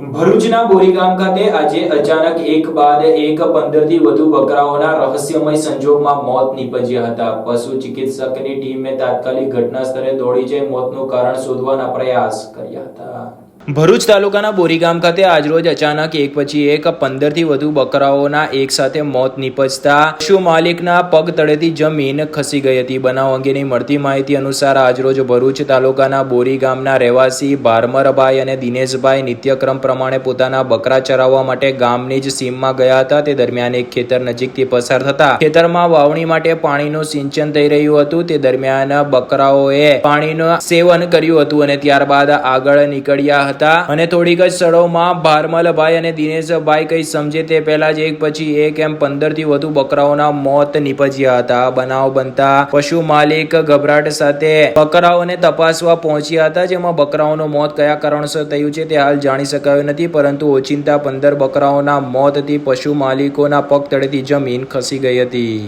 ભરૂચના બોરીગામ ખાતે આજે અચાનક એક બાદ એક પંદરથી વધુ બકરાઓના રહસ્યમય સંજોગમાં મોત નીપજ્યા હતા. પશુ ચિકિત્સકની ટીમે તાત્કાલિક ઘટના સ્થળે દોડી જઈ મોતનું કારણ શોધવાના પ્રયાસ કર્યા હતા. ભરૂચ તાલુકાના બોરીગામ ખાતે આજરોજ અચાનક એક પછી એક પંદરથી વધુ બકરાઓના એક સાથે મોત નીપજતા પશુ માલિકના પગ તળેથી જમીન ખસી ગઈ હતી. બનાવ અંગેની મળતી માહિતી અનુસાર આજરોજ ભરૂચ તાલુકાના બોરી રહેવાસી ભારમરભાઈ અને દિનેશભાઈ નિત્યક્રમ પ્રમાણે પોતાના બકરા ચરાવવા માટે ગામની જ સીમમાં ગયા હતા. તે દરમિયાન એક ખેતર નજીકથી પસાર થતા ખેતરમાં વાવણી માટે પાણીનું સિંચન થઈ રહ્યું હતું. તે દરમિયાન બકરાઓએ પાણીનું સેવન કર્યું હતું અને ત્યારબાદ આગળ નીકળ્યા હતા. અને થોડીક જ સ્થળોમાં ભારમલભાઈ અને દિનેશભાઈ કંઈ સમજે તે પહેલા જ એક પછી એક એમ પંદરથી વધુ બકરાઓના મોત નીપજ્યા હતા. બનાવ બનતા પશુ માલિક ગભરાટ સાથે બકરાઓને તપાસવા પહોંચ્યા હતા, જેમાં બકરાઓનું મોત કયા કારણસર થયું છે તે હાલ જાણી શકાયું નથી, પરંતુ ઓચિંતા પંદર બકરાઓના મોતથી પશુ માલિકોના પગ તળેથી જમીન ખસી ગઈ હતી.